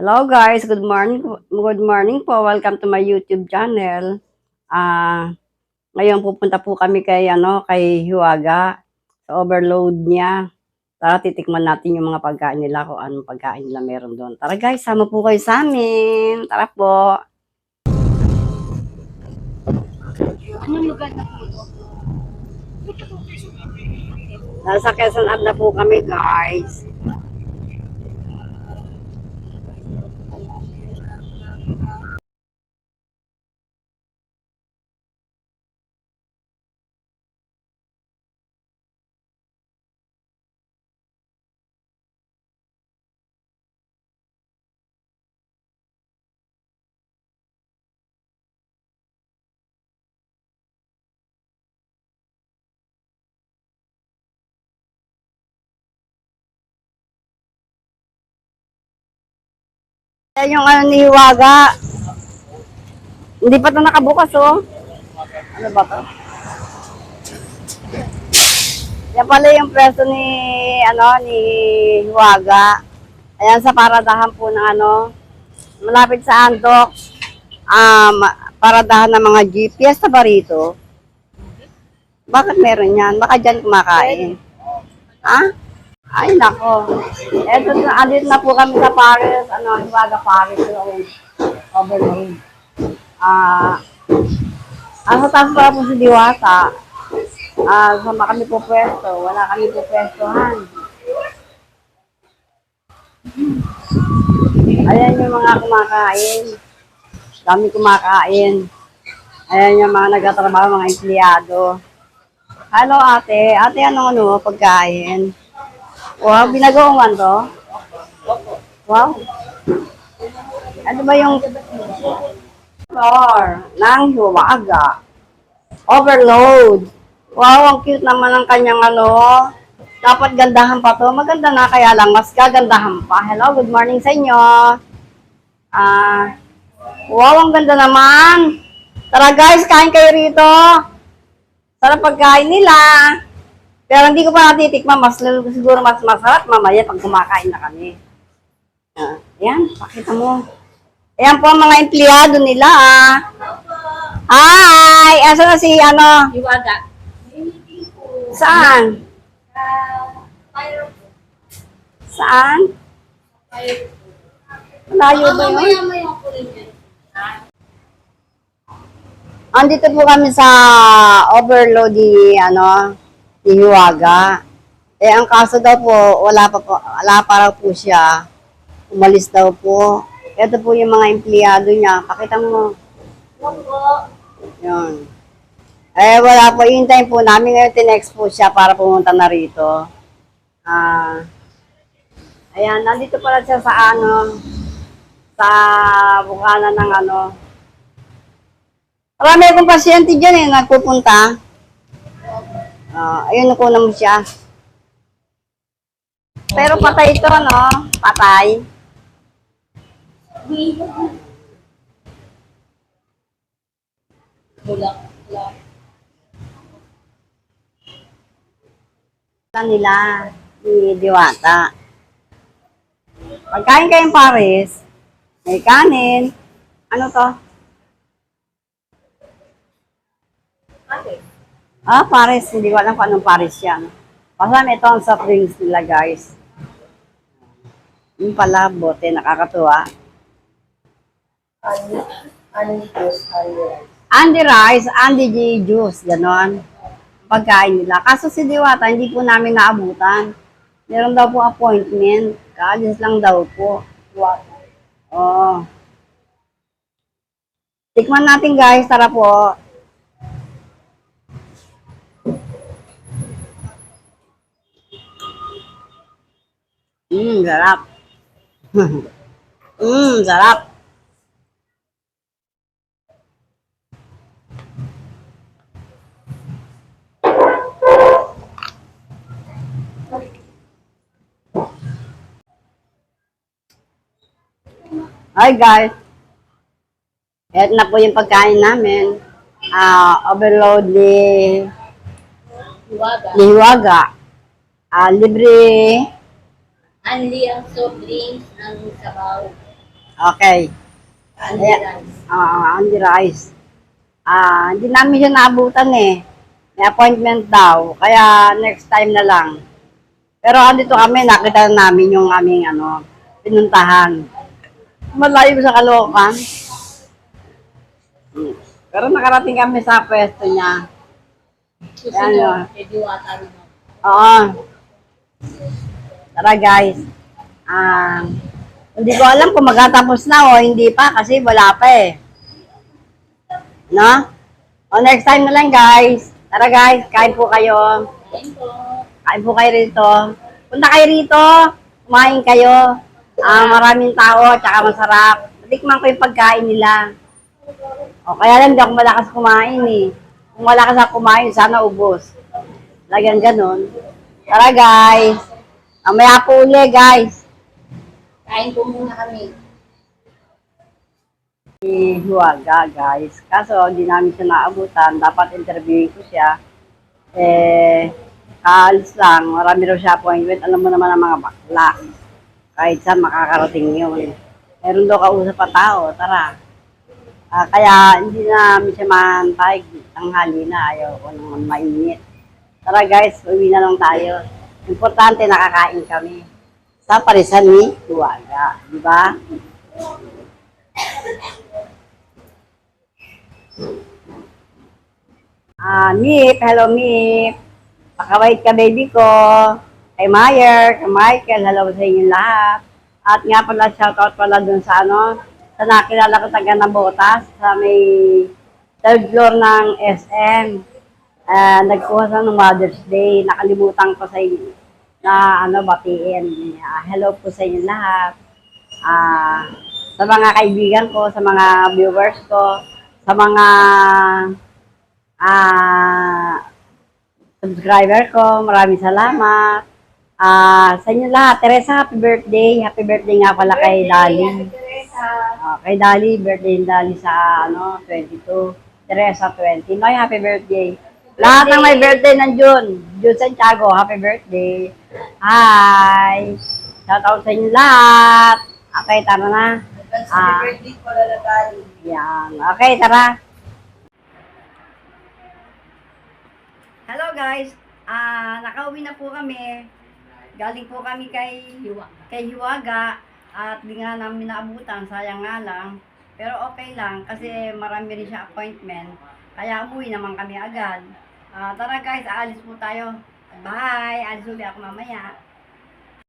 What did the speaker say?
Hello guys, good morning. Good morning po. Welcome to my YouTube channel. Ah, ngayon pupunta po kami kay ano, kay Hiwaga sa overload niya. Tara titikman natin yung mga pagkain nila kung anong pagkain nila meron doon. Tara guys, sama po kayo sa amin. Tara po. Anong lugar na po? Nasa Quezon Ave na po kami guys. Yan yung ano ni Hiwaga. Hindi pa ito nakabukas oh. Ano ba to? Yan pala yung preso ni ano ni Hiwaga. Ayan sa paradahan po ng ano malapit sa Antok. Um, paradahan ng mga jeep. Fiesta ba rito? Bakit meron yan? Baka dyan kumakain. Ha? Ay, nako. Eto na, alit na po kami sa Paris. Ano, Hiwaga Paris. Yung overload. Ah, ah, sa taas pala po si Diwata. Ah, sama kami po pwesto. Wala kami po pwestohan. Ayan yung mga kumakain. Dami kumakain. Ayan yung mga nagtatrabaho, mga empleyado. Hello ate. Ate, anong ano, pagkain? Wow, binagawan to? Wow. Ano ba yung floor ng hiwaga? Overload. Wow, ang cute naman ng kanyang ano. Dapat gandahan pa to. Maganda na kaya lang, mas gagandahan pa. Hello, good morning sa inyo. Ah, wow, ang ganda naman. Tara guys, kain kayo rito. Sarap pagkain nila. Pero hindi ko pa natitikman. Mas siguro mas masarap mamaya pag kumakain na kami. Ah, yan, pakita mo. Ayan po ang mga empleyado nila ah. Hi! Asa na si ano? Iwaga. Saan? Saan? Malayo ba yun? Andito po kami sa overload ni ano Hiwaga. Eh ang kaso daw po wala pa po, wala pa raw po siya. Umalis daw po. Ito po yung mga empleyado niya. Pakita mo. Yun. Eh wala po. Hintayin po namin ngayon tinext po siya para pumunta na rito. Ah. ayan, nandito pala siya sa ano sa bukana ng ano Marami akong pasyente dyan eh, nagpupunta. Ah, ayun, nakuha mo siya. Pero patay ito, no? Patay. Bulak. Bulak. Ito nila, ni Diwata. Pagkain kayong pares, may kanin. Ano to? Ah, pares. Hindi ko alam kung anong pares yan. Basta ito ang soft drinks nila, guys. Yung pala, bote, nakakatuwa. Juice, ani rice. Andy Rice, Andy J. Juice, ganon. Pagkain nila. Kaso si Diwata, hindi po namin naabutan. Meron daw po appointment. Kaalis lang daw po. Iwaga. Oo. Tikman natin guys, tara po. Mmm, sarap. Mmm, sarap. Hi guys. Ito na po yung pagkain namin. Ah, overload ni Iwaga. ni Hiwaga. Ah, libre Anli ang soft drinks, ang sabaw. Okay. Andy Ayan. Rice. Ah, Andy Rice. Ah, hindi namin siya naabutan eh. May appointment daw. Kaya next time na lang. Pero andito kami, nakita na namin yung aming ano, pinuntahan. Malayo sa Caloocan. Hmm. Pero nakarating kami sa pwesto niya. Susunod, Ano? kay Diwata rin. Oo. Tara guys. Ah, hindi ko alam kung magtatapos na o hindi pa kasi wala pa eh. No? O next time na lang guys. Tara guys, kain po kayo. Ayun po. Kain po kayo rito. Punta kayo rito. Kumain kayo. Ah, maraming tao, tsaka masarap. Tikman ko yung pagkain nila. O, kaya lang di ako malakas kumain eh. Kung malakas ako kumain, sana ubos. Lagyan ganun. Tara guys. Mamaya po uli guys. Kain po muna kami. Si Huwaga guys. Kaso hindi namin siya naabutan. Dapat interviewin ko siya. Eh, kaalis lang. Marami raw siya appointment. Alam mo naman ang mga bakla. Kahit saan makakarating yun. Meron daw kausap pa tao. Tara. Ah, kaya hindi na namin siya mantay. Tanghali na. Ayaw ko naman mainit. Tara guys, uwi na lang tayo. Importante nakakain kami. Sa parisan ni Huwaga. Di ba? Ah, Mip, hello Mip. Pakawait ka baby ko. Kay Mayer, kay Michael, hello sa inyo lahat. At nga pala, shoutout pala dun sa ano, sa nakilala ko taga ng Botas, sa may third floor ng SM. Ah, nagkuha sa ng Mother's Day. Nakalimutan ko sa inyo na ano, batiin. Ah, hello po sa inyo lahat. Ah, sa mga kaibigan ko, sa mga viewers ko, sa mga ah subscriber ko, maraming salamat. Ah, sa inyo lahat, Teresa, happy birthday. Happy birthday nga pala kay Dali. Ah, kay Dali, birthday ni Dali sa ano, 22. Teresa 20. Noy, happy birthday. Lahat ng may birthday ng June. June Santiago, happy birthday. Hi! Shout out sa inyo lahat. Okay, tara na. Advance Ah. happy birthday. Yan. Okay, tara. Hello guys. Ah, nakauwi na po kami. Galing po kami kay kay Hiwaga at di nga namin naabutan, sayang nga lang. Pero okay lang kasi marami rin siya appointment. Kaya umuwi naman kami agad. Ah, tara guys, aalis po tayo. Bye! Alis ulit ako mamaya.